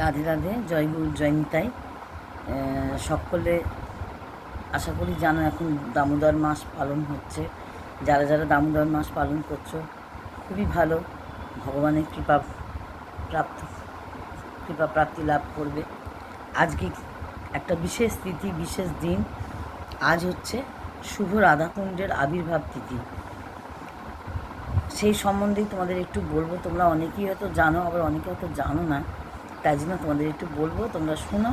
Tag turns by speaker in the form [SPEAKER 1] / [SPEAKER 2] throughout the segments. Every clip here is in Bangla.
[SPEAKER 1] রাধে রাধে, জয় গুরু জয়নিতাই সকলে আশা করি জানো এখন দামোদর মাস পালন হচ্ছে। যারা যারা দামোদর মাস পালন করছ, খুবই ভালো। ভগবানের কৃপা প্রাপ্ত, কৃপা প্রাপ্তি লাভ করবে। আজকে একটা বিশেষ তিথি, বিশেষ দিন। আজ হচ্ছে শুভ রাধাকুণ্ডের আবির্ভাব তিথি। সেই সম্বন্ধেই তোমাদের একটু বলব। তোমরা অনেকেই হয়তো জানো, আবার অনেকে হয়তো জানো না। তাই জন্য তোমাদের একটু বলব, তোমরা শোনো।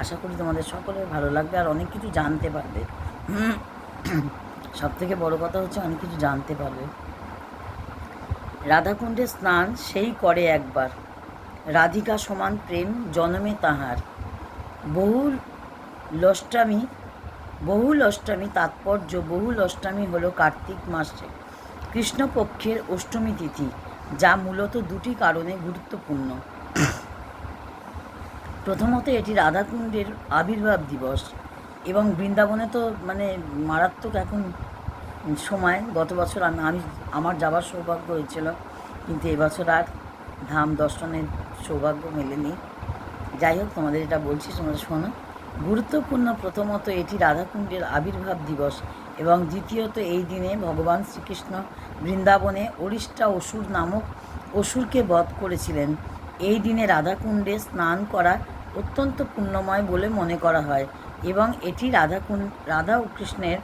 [SPEAKER 1] আশা করি তোমাদের সকলের ভালো লাগবে আর অনেক কিছু জানতে পারবে। সব থেকে বড় কথা হচ্ছে অনেক কিছু জানতে পারবে। রাধাকুণ্ডে স্নান সেই করে একবার। রাধিকা সমান প্রেম, জনমে তাহার। বহুল লষ্টামী, বহুল অষ্টমী তাৎপর্য, বহুল অষ্টমী হলো কার্তিক মাসে। কৃষ্ণপক্ষের অষ্টমী তিথি, যা মূলত দুটি কারণে গুরুত্বপূর্ণ। প্রথমত এটি রাধাকুণ্ডের আবির্ভাব দিবস এবং বৃন্দাবনে তো মানে মারাত্মক এখন সময়, গত বছর আমি আমি আমার যাবার সৌভাগ্য হয়েছিল, কিন্তু এবছর আর ধাম দর্শনের সৌভাগ্য মেলেনি। যাই হোক, তোমাদের এটা বলছি, তোমরা শোনো। গুরুত্বপূর্ণ প্রথমত এটি রাধাকুণ্ডের আবির্ভাব দিবস এবং দ্বিতীয়ত এই দিনে ভগবান শ্রীকৃষ্ণ বৃন্দাবনে অরিষ্টা অসুর নামক অসুরকে বধ করেছিলেন। এই দিনে রাধাকুণ্ডে স্নান করা অত্যন্ত পুণ্যময় বলে মনে করা হয় এবং এটি রাধাকুণ্ড রাধা ও কৃষ্ণের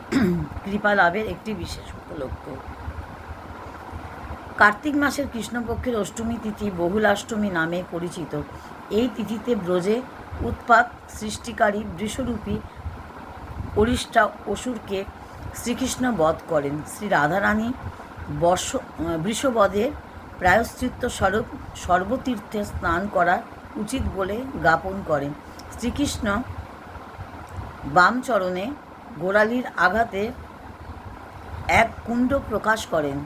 [SPEAKER 1] কৃপা লাভের একটি বিশেষ উপলক্ষ। কার্তিক মাসের কৃষ্ণপক্ষের অষ্টমী তিথি বহুলাষ্টমী নামে পরিচিত। এই তিথিতে ব্রজে উৎপাত সৃষ্টিকারী বৃষরূপী অরিষ্টা অসুরকে শ্রীকৃষ্ণ বধ করেন। শ্রী রাধারানী বর্ষ বৃষবধের প্রায়শ্চিত্ত স্বরূপ সর্বতীর্থে স্নান করা উচিত বলে জ্ঞাপন করেন। শ্রীকৃষ্ণ বামচরণে গোড়ালির আঘাতে এক কুণ্ড প্রকাশ করেন,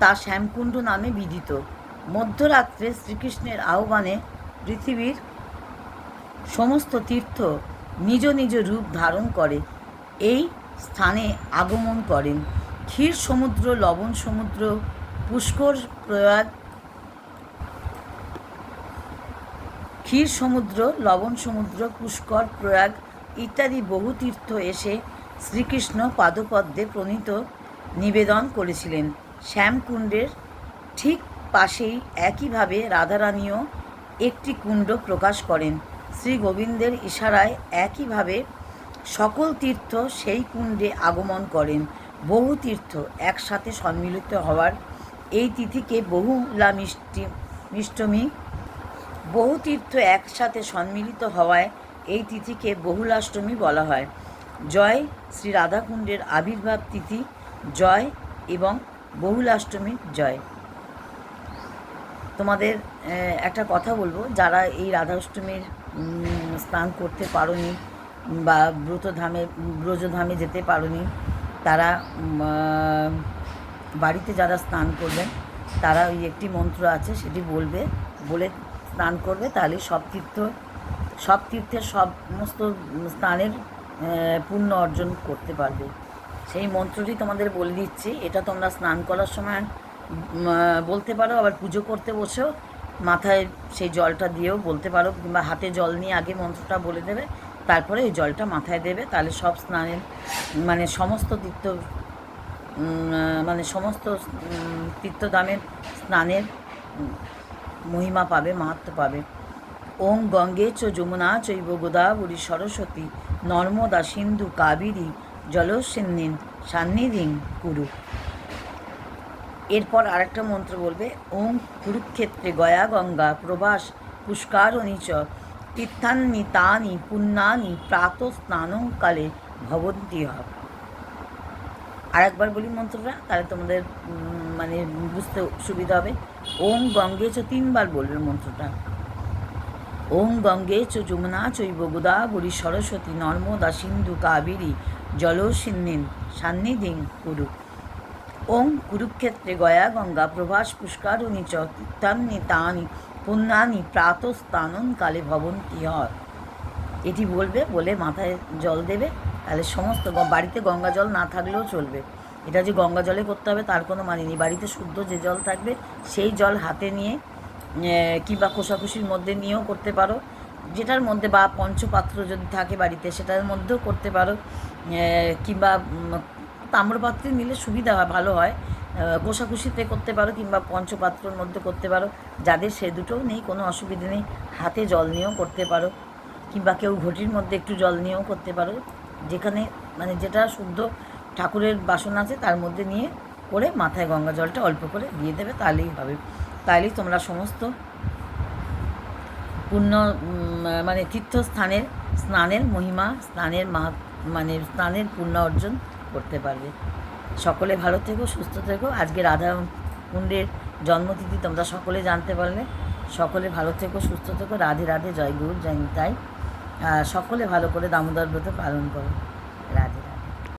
[SPEAKER 1] তা শ্যামকুণ্ড নামে বিদিত। মধ্যরাত্রে শ্রীকৃষ্ণের আহ্বানে পৃথিবীর সমস্ত তীর্থ নিজ নিজ রূপ ধারণ করে, এই স্থানে আগমন করেন। ক্ষীর সমুদ্র লবণ সমুদ্র পুষ্কর প্রয়াগ ক্ষীর সমুদ্র, লবণ সমুদ্র, পুষ্কর, প্রয়াগ ইত্যাদি বহু তীর্থ এসে শ্রীকৃষ্ণ পাদপদ্মে প্রণীত নিবেদন করেছিলেন। শ্যামকুণ্ডের ঠিক পাশেই একইভাবে রাধারানীও একটি কুণ্ড প্রকাশ করেন। শ্রী গোবিন্দের ইশারায় একইভাবে সকল তীর্থ সেই কুণ্ডে আগমন করেন। বহু তীর্থ একসাথে সম্মিলিত হওয়ার এই তিথিকে বহুলা মিষ্টি, মিষ্টমী বহু তীর্থ একসাথে সম্মিলিত হওয়ায় এই তিথিকে বহুলাষ্টমী বলা হয়। জয় শ্রী রাধাকুণ্ডের আবির্ভাব তিথি, জয় এবং বহুলাষ্টমীর জয়। তোমাদের একটা কথা বলব, যারা এই রাধাষ্টমীর স্নান করতে পারোনি বা ব্রতধামে, ব্রজধামে যেতে পারোনি, তারা বাড়িতে যারা স্নান করবেন, তারা ওই একটি মন্ত্র আছে, সেটি বলবে, বলে স্নান করবে তাহলে সব তীর্থ সব তীর্থের সমস্ত স্নানের পুণ্য অর্জন করতে পারবে। সেই মন্ত্রটি তোমাদের বলে দিচ্ছি এটা তোমরা স্নান করার সময় বলতে পারো আবার পুজো করতে বসেও মাথায় সেই জলটা দিয়েও বলতে পারো কিংবা হাতে জল নিয়ে আগে মন্ত্রটা বলে দেবে তারপরে এই জলটা মাথায় দেবে তাহলে সব স্নানের মানে সমস্ত তীর্থ মানে সমস্ত উম, তীর্থধামের স্নানের মহিমা পাবে মাহাত্ম পাবে। ওং গঙ্গে চ যমুনা চৈব গোদাবরী সরস্বতী নর্মদা সিন্ধু কাবেরী জলসিন্নিন সান্নিধিং কুরু। এরপর আরেকটা মন্ত্র বলবে ওং কুরুক্ষেত্রে গয়া গঙ্গা প্রভাস পুষ্কারণী চ তীর্থান্নি তানি পুণ্যানি প্রাত স্নানকালে ভবন্তি হব। আরেকবার বলি মন্ত্রটা, তাহলে তোমাদের মানে বুঝতে সুবিধা হবে। ওম গঙ্গে চ তিনবার বলবে মন্ত্রটা। ওম গঙ্গে চ যমুনা চৈব গোদাবরী সরস্বতী নর্মদা সিন্ধু কাবেরী জলসিন্নিন সান্নিধিং কুরু। ওং কুরুক্ষেত্রে গয়া গঙ্গা প্রভাস পুষ্কারণী চ তীর্থান্নি তানি পুণ্যানি প্রাতস্থানন কালে ভবন্তি হয়। এটি বলবে, বলে মাথায় জল দেবে। তাহলে সমস্ত বাড়িতে গঙ্গা জল না থাকলেও চলবে। এটা যে গঙ্গা জলে করতে হবে তার কোনো মানে নেই। বাড়িতে শুদ্ধ যে জল থাকবে, সেই জল হাতে নিয়ে কিংবা কোষাকুষির মধ্যে নিয়েও করতে পারো। যেটার মধ্যে বা পঞ্চপাত্র যদি থাকে বাড়িতে, সেটার মধ্যেও করতে পারো। কিংবা তাম্রপাত্রে নিলে সুবিধা হয়, ভালো হয়। কোষাকুষিতে করতে পারো, কিংবা পঞ্চপাত্রর মধ্যে করতে পারো। যাদের সে দুটোও নেই, কোনো অসুবিধে নেই। হাতে জল নিয়েও করতে পারো। কিংবা কেউ ঘটির মধ্যে একটু জল নিয়েও করতে পারো। যেখানে মানে যেটা শুদ্ধ ঠাকুরের বাসন আছে, তার মধ্যে নিয়ে করে মাথায় গঙ্গা জলটা অল্প করে দিয়ে দেবে, তাহলেই হবে। তাহলেই তোমরা সমস্ত পুণ্য মানে তীর্থস্থানের স্নানের মহিমা, স্নানের মাহা মানে স্নানের পুণ্য অর্জন করতে পারবে। সকলে ভালো থেকো, সুস্থ থেকো। আজকে রাধা কুণ্ডের জন্মতিথি তোমরা সকলে জানতে পারলে। সকলে ভালো থেকো, সুস্থ থেকো। রাধে রাধে, জয় গুরু, জয় আর সকলে ভালো করে দামোদর ব্রত পালন করো।